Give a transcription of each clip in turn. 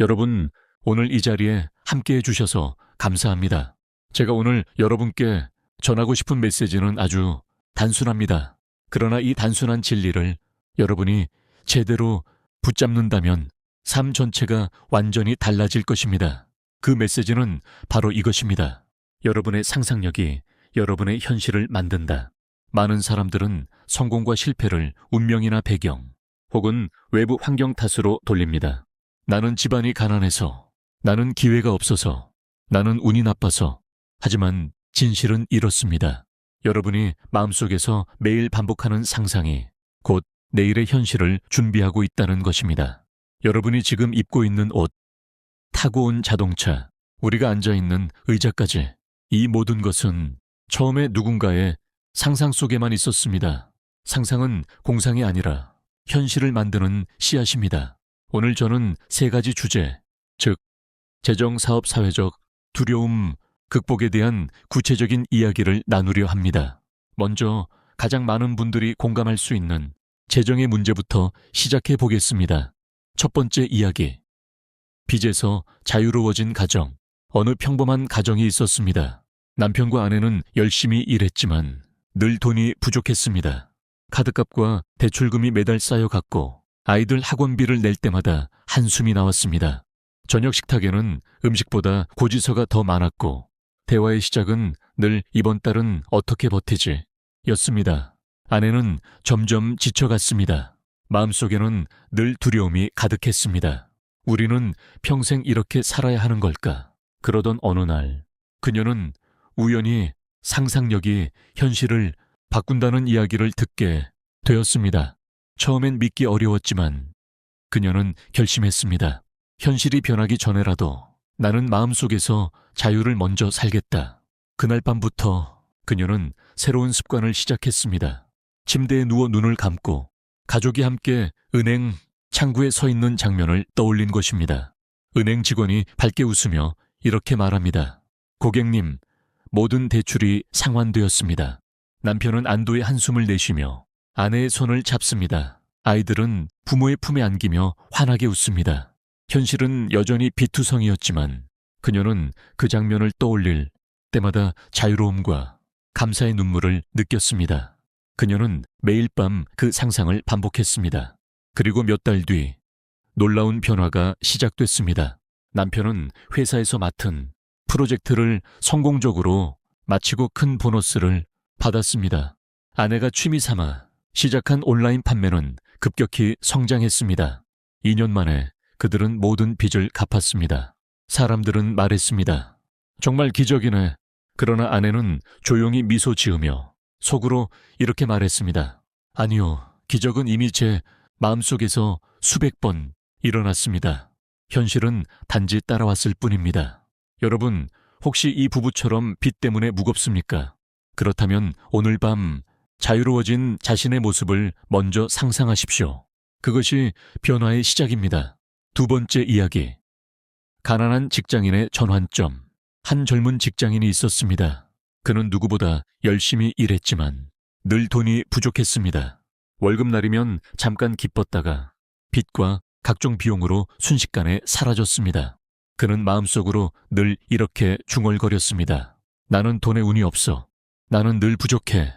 여러분, 오늘 이 자리에 함께 해주셔서 감사합니다. 제가 오늘 여러분께 전하고 싶은 메시지는 아주 단순합니다. 그러나 이 단순한 진리를 여러분이 제대로 붙잡는다면 삶 전체가 완전히 달라질 것입니다. 그 메시지는 바로 이것입니다. 여러분의 상상력이 여러분의 현실을 만든다. 많은 사람들은 성공과 실패를 운명이나 배경 혹은 외부 환경 탓으로 돌립니다. 나는 집안이 가난해서, 나는 기회가 없어서, 나는 운이 나빠서. 하지만 진실은 이렇습니다. 여러분이 마음속에서 매일 반복하는 상상이 곧 내일의 현실을 준비하고 있다는 것입니다. 여러분이 지금 입고 있는 옷, 타고 온 자동차, 우리가 앉아 있는 의자까지 이 모든 것은 처음에 누군가의 상상 속에만 있었습니다. 상상은 공상이 아니라 현실을 만드는 씨앗입니다. 오늘 저는 세 가지 주제, 즉, 재정, 사업, 사회적, 두려움, 극복에 대한 구체적인 이야기를 나누려 합니다. 먼저 가장 많은 분들이 공감할 수 있는 재정의 문제부터 시작해 보겠습니다. 첫 번째 이야기. 빚에서 자유로워진 가정. 어느 평범한 가정이 있었습니다. 남편과 아내는 열심히 일했지만 늘 돈이 부족했습니다. 카드값과 대출금이 매달 쌓여갔고 아이들 학원비를 낼 때마다 한숨이 나왔습니다. 저녁 식탁에는 음식보다 고지서가 더 많았고 대화의 시작은 늘 이번 달은 어떻게 버티지? 였습니다. 아내는 점점 지쳐갔습니다. 마음속에는 늘 두려움이 가득했습니다. 우리는 평생 이렇게 살아야 하는 걸까? 그러던 어느 날, 그녀는 우연히 상상력이 현실을 바꾼다는 이야기를 듣게 되었습니다. 처음엔 믿기 어려웠지만 그녀는 결심했습니다. 현실이 변하기 전에라도 나는 마음속에서 자유를 먼저 살겠다. 그날 밤부터 그녀는 새로운 습관을 시작했습니다. 침대에 누워 눈을 감고 가족이 함께 은행 창구에 서 있는 장면을 떠올린 것입니다. 은행 직원이 밝게 웃으며 이렇게 말합니다. 고객님, 모든 대출이 상환되었습니다. 남편은 안도의 한숨을 내쉬며 아내의 손을 잡습니다. 아이들은 부모의 품에 안기며 환하게 웃습니다. 현실은 여전히 비투성이었지만 그녀는 그 장면을 떠올릴 때마다 자유로움과 감사의 눈물을 느꼈습니다. 그녀는 매일 밤 그 상상을 반복했습니다. 그리고 몇 달 뒤 놀라운 변화가 시작됐습니다. 남편은 회사에서 맡은 프로젝트를 성공적으로 마치고 큰 보너스를 받았습니다. 아내가 취미 삼아 시작한 온라인 판매는 급격히 성장했습니다. 2년 만에 그들은 모든 빚을 갚았습니다. 사람들은 말했습니다. 정말 기적이네. 그러나 아내는 조용히 미소 지으며 속으로 이렇게 말했습니다. 아니요, 기적은 이미 제 마음속에서 수백 번 일어났습니다. 현실은 단지 따라왔을 뿐입니다. 여러분, 혹시 이 부부처럼 빚 때문에 무겁습니까? 그렇다면 오늘 밤 자유로워진 자신의 모습을 먼저 상상하십시오. 그것이 변화의 시작입니다. 두 번째 이야기. 가난한 직장인의 전환점. 한 젊은 직장인이 있었습니다. 그는 누구보다 열심히 일했지만 늘 돈이 부족했습니다. 월급날이면 잠깐 기뻤다가 빚과 각종 비용으로 순식간에 사라졌습니다. 그는 마음속으로 늘 이렇게 중얼거렸습니다. 나는 돈에 운이 없어. 나는 늘 부족해.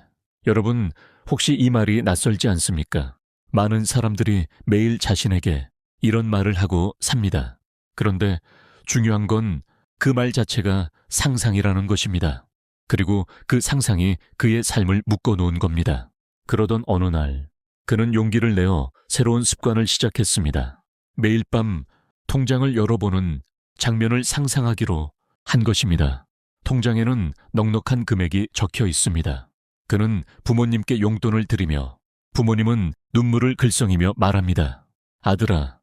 여러분, 혹시 이 말이 낯설지 않습니까? 많은 사람들이 매일 자신에게 이런 말을 하고 삽니다. 그런데 중요한 건 그 말 자체가 상상이라는 것입니다. 그리고 그 상상이 그의 삶을 묶어 놓은 겁니다. 그러던 어느 날, 그는 용기를 내어 새로운 습관을 시작했습니다. 매일 밤 통장을 열어보는 장면을 상상하기로 한 것입니다. 통장에는 넉넉한 금액이 적혀 있습니다. 그는 부모님께 용돈을 드리며 부모님은 눈물을 글썽이며 말합니다. 아들아,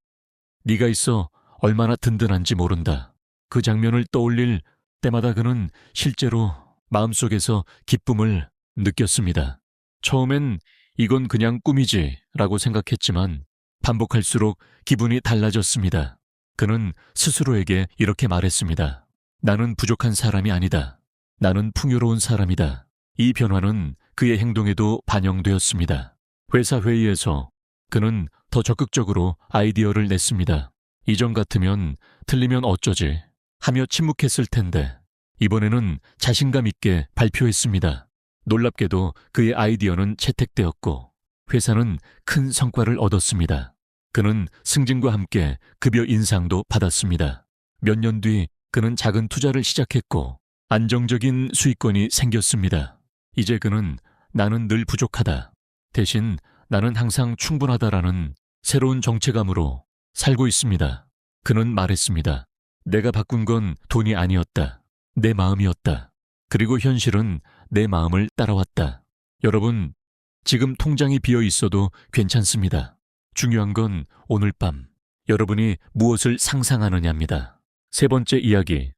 네가 있어 얼마나 든든한지 모른다. 그 장면을 떠올릴 때마다 그는 실제로 마음속에서 기쁨을 느꼈습니다. 처음엔 이건 그냥 꿈이지 라고 생각했지만 반복할수록 기분이 달라졌습니다. 그는 스스로에게 이렇게 말했습니다. 나는 부족한 사람이 아니다. 나는 풍요로운 사람이다. 이 변화는 그의 행동에도 반영되었습니다. 회사 회의에서 그는 더 적극적으로 아이디어를 냈습니다. 이전 같으면 틀리면 어쩌지 하며 침묵했을 텐데 이번에는 자신감 있게 발표했습니다. 놀랍게도 그의 아이디어는 채택되었고 회사는 큰 성과를 얻었습니다. 그는 승진과 함께 급여 인상도 받았습니다. 몇 년 뒤 그는 작은 투자를 시작했고 안정적인 수익권이 생겼습니다. 이제 그는 나는 늘 부족하다. 대신 나는 항상 충분하다라는 새로운 정체감으로 살고 있습니다. 그는 말했습니다. 내가 바꾼 건 돈이 아니었다. 내 마음이었다. 그리고 현실은 내 마음을 따라왔다. 여러분, 지금 통장이 비어 있어도 괜찮습니다. 중요한 건 오늘 밤 여러분이 무엇을 상상하느냐입니다. 세 번째 이야기.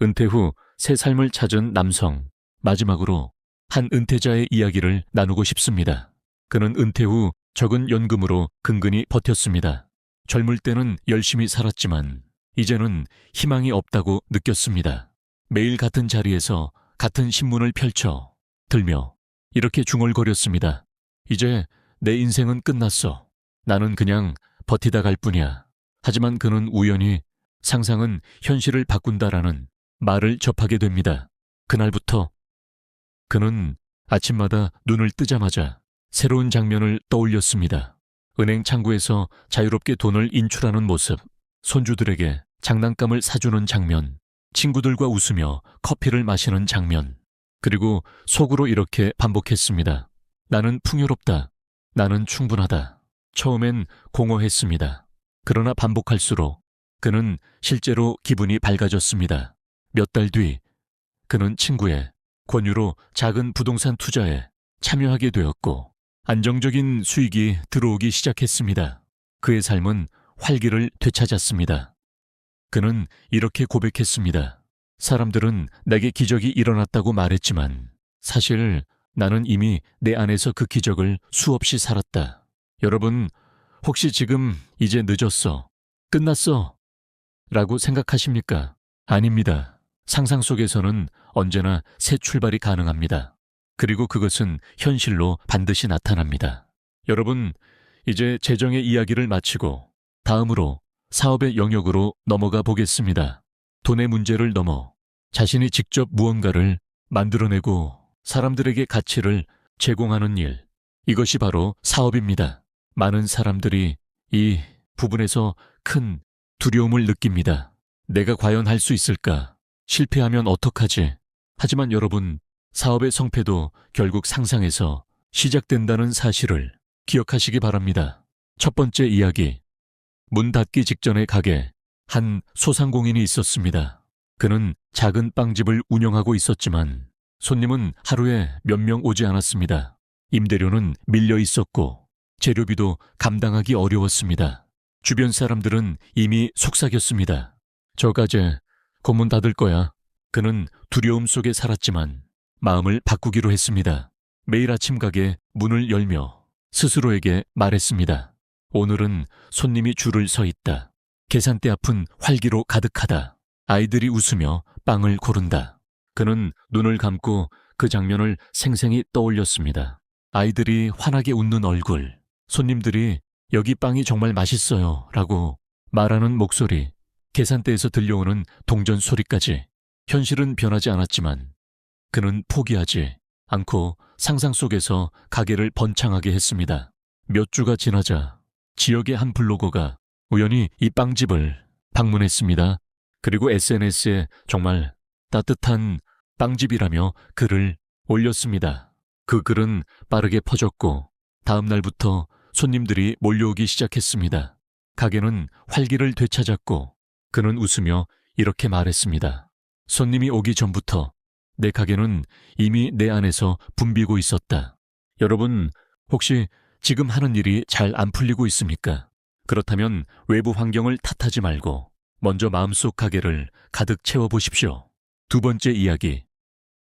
은퇴 후 새 삶을 찾은 남성. 마지막으로 한 은퇴자의 이야기를 나누고 싶습니다. 그는 은퇴 후 적은 연금으로 근근히 버텼습니다. 젊을 때는 열심히 살았지만 이제는 희망이 없다고 느꼈습니다. 매일 같은 자리에서 같은 신문을 펼쳐 들며 이렇게 중얼거렸습니다. 이제 내 인생은 끝났어. 나는 그냥 버티다 갈 뿐이야. 하지만 그는 우연히 상상은 현실을 바꾼다라는 말을 접하게 됩니다. 그날부터 그는 아침마다 눈을 뜨자마자 새로운 장면을 떠올렸습니다. 은행 창구에서 자유롭게 돈을 인출하는 모습, 손주들에게 장난감을 사주는 장면, 친구들과 웃으며 커피를 마시는 장면, 그리고 속으로 이렇게 반복했습니다. 나는 풍요롭다. 나는 충분하다. 처음엔 공허했습니다. 그러나 반복할수록 그는 실제로 기분이 밝아졌습니다. 몇 달 뒤 그는 친구의 권유로 작은 부동산 투자에 참여하게 되었고 안정적인 수익이 들어오기 시작했습니다. 그의 삶은 활기를 되찾았습니다. 그는 이렇게 고백했습니다. 사람들은 내게 기적이 일어났다고 말했지만 사실 나는 이미 내 안에서 그 기적을 수없이 살았다. 여러분, 혹시 지금 이제 늦었어? 끝났어? 라고 생각하십니까? 아닙니다. 상상 속에서는 언제나 새 출발이 가능합니다. 그리고 그것은 현실로 반드시 나타납니다. 여러분, 이제 재정의 이야기를 마치고 다음으로 사업의 영역으로 넘어가 보겠습니다. 돈의 문제를 넘어 자신이 직접 무언가를 만들어내고 사람들에게 가치를 제공하는 일. 이것이 바로 사업입니다. 많은 사람들이 이 부분에서 큰 두려움을 느낍니다. 내가 과연 할 수 있을까? 실패하면 어떡하지? 하지만 여러분, 사업의 성패도 결국 상상에서 시작된다는 사실을 기억하시기 바랍니다. 첫 번째 이야기. 문 닫기 직전의 가게, 한 소상공인이 있었습니다. 그는 작은 빵집을 운영하고 있었지만 손님은 하루에 몇 명 오지 않았습니다. 임대료는 밀려 있었고 재료비도 감당하기 어려웠습니다. 주변 사람들은 이미 속삭였습니다. 저가제 검문 닫을 거야. 그는 두려움 속에 살았지만 마음을 바꾸기로 했습니다. 매일 아침 가게 문을 열며 스스로에게 말했습니다. 오늘은 손님이 줄을 서 있다. 계산대 앞은 활기로 가득하다. 아이들이 웃으며 빵을 고른다. 그는 눈을 감고 그 장면을 생생히 떠올렸습니다. 아이들이 환하게 웃는 얼굴, 손님들이 여기 빵이 정말 맛있어요 라고 말하는 목소리, 계산대에서 들려오는 동전 소리까지 현실은 변하지 않았지만 그는 포기하지 않고 상상 속에서 가게를 번창하게 했습니다. 몇 주가 지나자 지역의 한 블로거가 우연히 이 빵집을 방문했습니다. 그리고 SNS에 정말 따뜻한 빵집이라며 글을 올렸습니다. 그 글은 빠르게 퍼졌고 다음 날부터 손님들이 몰려오기 시작했습니다. 가게는 활기를 되찾았고 그는 웃으며 이렇게 말했습니다. 손님이 오기 전부터 내 가게는 이미 내 안에서 붐비고 있었다. 여러분, 혹시 지금 하는 일이 잘 안 풀리고 있습니까? 그렇다면 외부 환경을 탓하지 말고 먼저 마음속 가게를 가득 채워보십시오. 두 번째 이야기.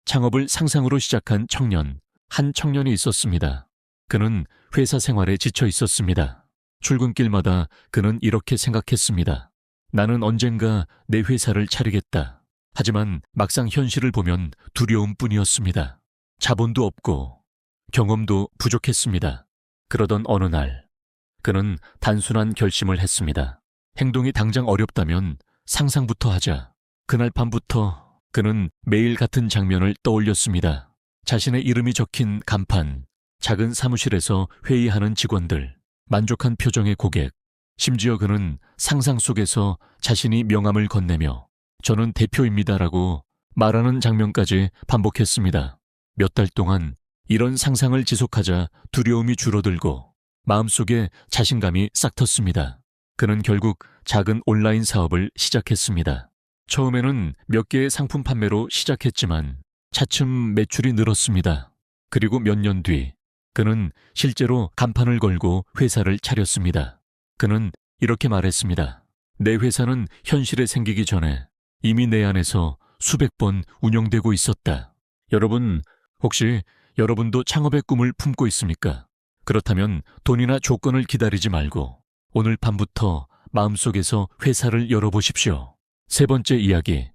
창업을 상상으로 시작한 청년, 한 청년이 있었습니다. 그는 회사 생활에 지쳐 있었습니다. 출근길마다 그는 이렇게 생각했습니다. 나는 언젠가 내 회사를 차리겠다. 하지만 막상 현실을 보면 두려움 뿐이었습니다. 자본도 없고 경험도 부족했습니다. 그러던 어느 날, 그는 단순한 결심을 했습니다. 행동이 당장 어렵다면 상상부터 하자. 그날 밤부터 그는 매일 같은 장면을 떠올렸습니다. 자신의 이름이 적힌 간판, 작은 사무실에서 회의하는 직원들, 만족한 표정의 고객, 심지어 그는 상상 속에서 자신이 명함을 건네며 저는 대표입니다라고 말하는 장면까지 반복했습니다. 몇 달 동안 이런 상상을 지속하자 두려움이 줄어들고 마음속에 자신감이 싹 텄습니다. 그는 결국 작은 온라인 사업을 시작했습니다. 처음에는 몇 개의 상품 판매로 시작했지만 차츰 매출이 늘었습니다. 그리고 몇 년 뒤 그는 실제로 간판을 걸고 회사를 차렸습니다. 그는 이렇게 말했습니다. 내 회사는 현실에 생기기 전에 이미 내 안에서 수백 번 운영되고 있었다. 여러분, 혹시 여러분도 창업의 꿈을 품고 있습니까? 그렇다면 돈이나 조건을 기다리지 말고 오늘 밤부터 마음속에서 회사를 열어보십시오. 세 번째 이야기.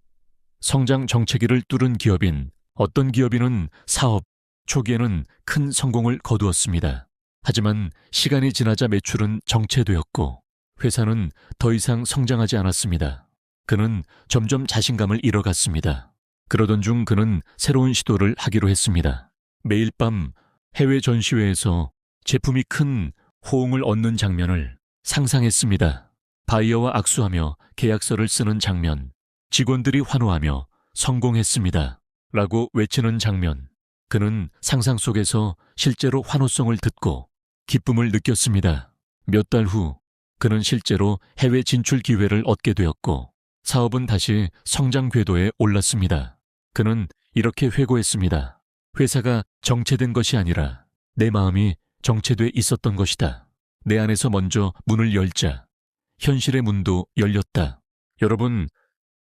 성장 정체기를 뚫은 기업인 어떤 기업인은 사업 초기에는 큰 성공을 거두었습니다. 하지만 시간이 지나자 매출은 정체되었고 회사는 더 이상 성장하지 않았습니다. 그는 점점 자신감을 잃어갔습니다. 그러던 중 그는 새로운 시도를 하기로 했습니다. 매일 밤 해외 전시회에서 제품이 큰 호응을 얻는 장면을 상상했습니다. 바이어와 악수하며 계약서를 쓰는 장면, 직원들이 환호하며 성공했습니다. 라고 외치는 장면. 그는 상상 속에서 실제로 환호성을 듣고 기쁨을 느꼈습니다. 몇 달 후, 그는 실제로 해외 진출 기회를 얻게 되었고, 사업은 다시 성장 궤도에 올랐습니다. 그는 이렇게 회고했습니다. 회사가 정체된 것이 아니라 내 마음이 정체돼 있었던 것이다. 내 안에서 먼저 문을 열자 현실의 문도 열렸다. 여러분,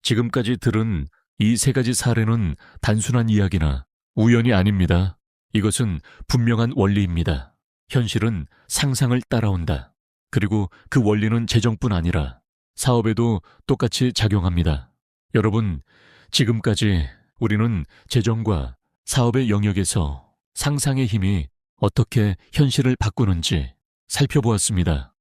지금까지 들은 이 세 가지 사례는 단순한 이야기나 우연이 아닙니다. 이것은 분명한 원리입니다. 현실은 상상을 따라온다. 그리고 그 원리는 재정뿐 아니라 사업에도 똑같이 작용합니다. 여러분, 지금까지 우리는 재정과 사업의 영역에서 상상의 힘이 어떻게 현실을 바꾸는지 살펴보았습니다.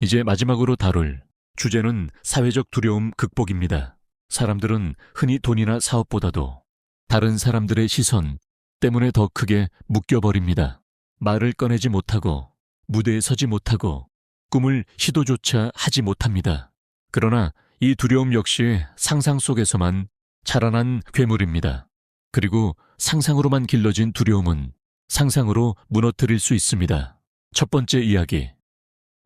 이제 마지막으로 다룰 주제는 사회적 두려움 극복입니다. 사람들은 흔히 돈이나 사업보다도 다른 사람들의 시선 때문에 더 크게 묶여버립니다. 말을 꺼내지 못하고 무대에 서지 못하고 꿈을 시도조차 하지 못합니다. 그러나 이 두려움 역시 상상 속에서만 자라난 괴물입니다. 그리고 상상으로만 길러진 두려움은 상상으로 무너뜨릴 수 있습니다. 첫 번째 이야기.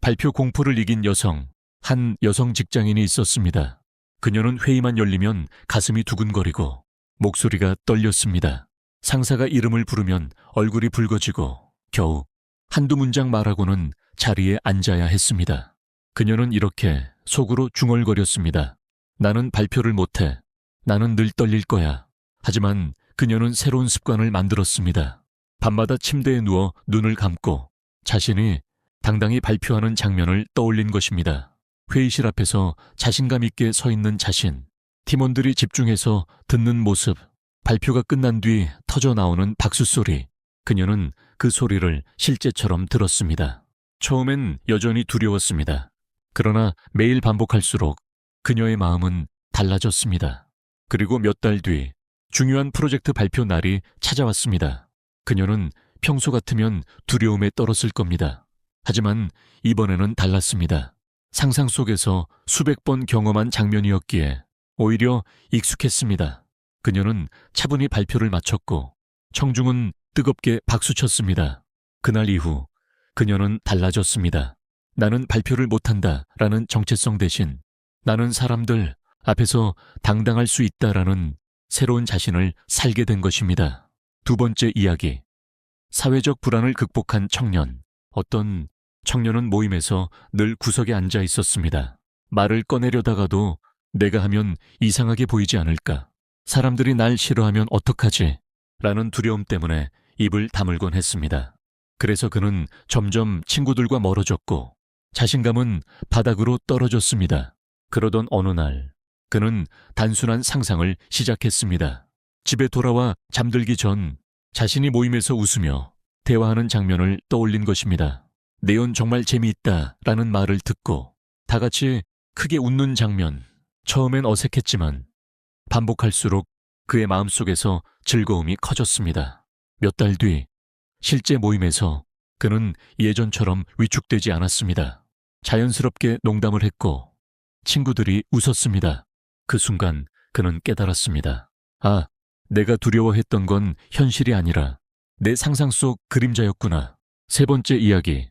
발표 공포를 이긴 여성, 한 여성 직장인이 있었습니다. 그녀는 회의만 열리면 가슴이 두근거리고 목소리가 떨렸습니다. 상사가 이름을 부르면 얼굴이 붉어지고 겨우 한두 문장 말하고는 자리에 앉아야 했습니다. 그녀는 이렇게 속으로 중얼거렸습니다. 나는 발표를 못해. 나는 늘 떨릴 거야. 하지만 그녀는 새로운 습관을 만들었습니다. 밤마다 침대에 누워 눈을 감고 자신이 당당히 발표하는 장면을 떠올린 것입니다. 회의실 앞에서 자신감 있게 서 있는 자신, 팀원들이 집중해서 듣는 모습, 발표가 끝난 뒤 터져 나오는 박수 소리. 그녀는 그 소리를 실제처럼 들었습니다. 처음엔 여전히 두려웠습니다. 그러나 매일 반복할수록 그녀의 마음은 달라졌습니다. 그리고 몇 달 뒤 중요한 프로젝트 발표 날이 찾아왔습니다. 그녀는 평소 같으면 두려움에 떨었을 겁니다. 하지만 이번에는 달랐습니다. 상상 속에서 수백 번 경험한 장면이었기에 오히려 익숙했습니다. 그녀는 차분히 발표를 마쳤고 청중은 뜨겁게 박수쳤습니다. 그날 이후 그녀는 달라졌습니다. 나는 발표를 못한다 라는 정체성 대신 나는 사람들 앞에서 당당할 수 있다라는 새로운 자신을 살게 된 것입니다. 두 번째 이야기. 사회적 불안을 극복한 청년. 어떤 청년은 모임에서 늘 구석에 앉아 있었습니다. 말을 꺼내려다가도 내가 하면 이상하게 보이지 않을까. 사람들이 날 싫어하면 어떡하지? 라는 두려움 때문에 입을 다물곤 했습니다. 그래서 그는 점점 친구들과 멀어졌고 자신감은 바닥으로 떨어졌습니다. 그러던 어느 날 그는 단순한 상상을 시작했습니다. 집에 돌아와 잠들기 전 자신이 모임에서 웃으며 대화하는 장면을 떠올린 것입니다. 내연 정말 재미있다 라는 말을 듣고 다 같이 크게 웃는 장면. 처음엔 어색했지만 반복할수록 그의 마음속에서 즐거움이 커졌습니다. 몇 달 뒤 실제 모임에서 그는 예전처럼 위축되지 않았습니다. 자연스럽게 농담을 했고 친구들이 웃었습니다. 그 순간 그는 깨달았습니다. 아, 내가 두려워했던 건 현실이 아니라 내 상상 속 그림자였구나. 세 번째 이야기.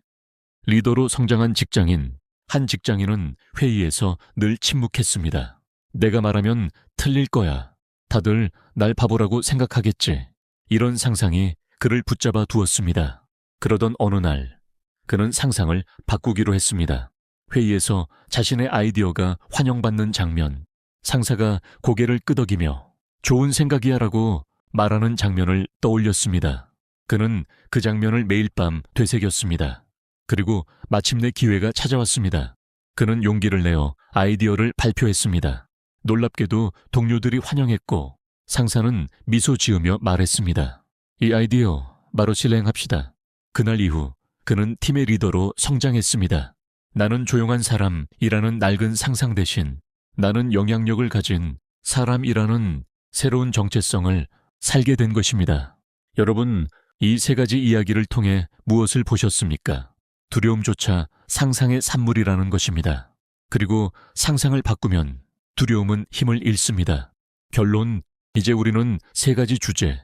리더로 성장한 직장인. 한 직장인은 회의에서 늘 침묵했습니다. 내가 말하면 틀릴 거야. 다들 날 바보라고 생각하겠지. 이런 상상이 그를 붙잡아 두었습니다. 그러던 어느 날, 그는 상상을 바꾸기로 했습니다. 회의에서 자신의 아이디어가 환영받는 장면, 상사가 고개를 끄덕이며 좋은 생각이야 라고 말하는 장면을 떠올렸습니다. 그는 그 장면을 매일 밤 되새겼습니다. 그리고 마침내 기회가 찾아왔습니다. 그는 용기를 내어 아이디어를 발표했습니다. 놀랍게도 동료들이 환영했고 상사는 미소 지으며 말했습니다. 이 아이디어 바로 실행합시다. 그날 이후 그는 팀의 리더로 성장했습니다. 나는 조용한 사람이라는 낡은 상상 대신 나는 영향력을 가진 사람이라는 새로운 정체성을 살게 된 것입니다. 여러분, 이 세 가지 이야기를 통해 무엇을 보셨습니까? 두려움조차 상상의 산물이라는 것입니다. 그리고 상상을 바꾸면 두려움은 힘을 잃습니다. 결론, 이제 우리는 세 가지 주제,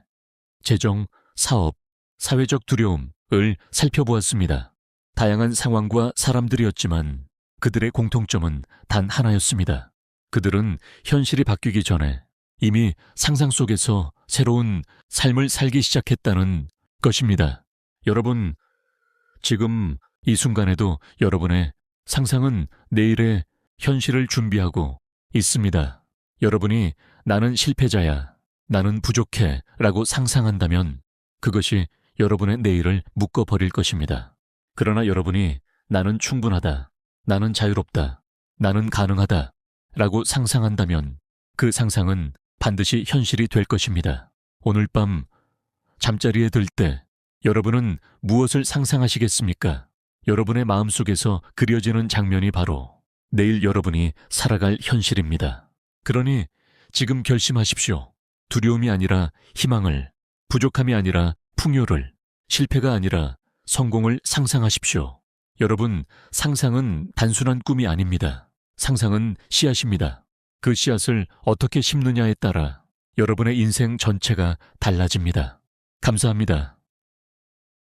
재정, 사업, 사회적 두려움을 살펴보았습니다. 다양한 상황과 사람들이었지만 그들의 공통점은 단 하나였습니다. 그들은 현실이 바뀌기 전에 이미 상상 속에서 새로운 삶을 살기 시작했다는 것입니다. 여러분, 지금 이 순간에도 여러분의 상상은 내일의 현실을 준비하고 있습니다. 여러분이 나는 실패자야, 나는 부족해 라고 상상한다면 그것이 여러분의 내일을 묶어버릴 것입니다. 그러나 여러분이 나는 충분하다, 나는 자유롭다, 나는 가능하다 라고 상상한다면 그 상상은 반드시 현실이 될 것입니다. 오늘 밤 잠자리에 들 때 여러분은 무엇을 상상하시겠습니까? 여러분의 마음속에서 그려지는 장면이 바로 내일 여러분이 살아갈 현실입니다. 그러니 지금 결심하십시오. 두려움이 아니라 희망을, 부족함이 아니라 풍요를, 실패가 아니라 성공을 상상하십시오. 여러분, 상상은 단순한 꿈이 아닙니다. 상상은 씨앗입니다. 그 씨앗을 어떻게 심느냐에 따라 여러분의 인생 전체가 달라집니다. 감사합니다.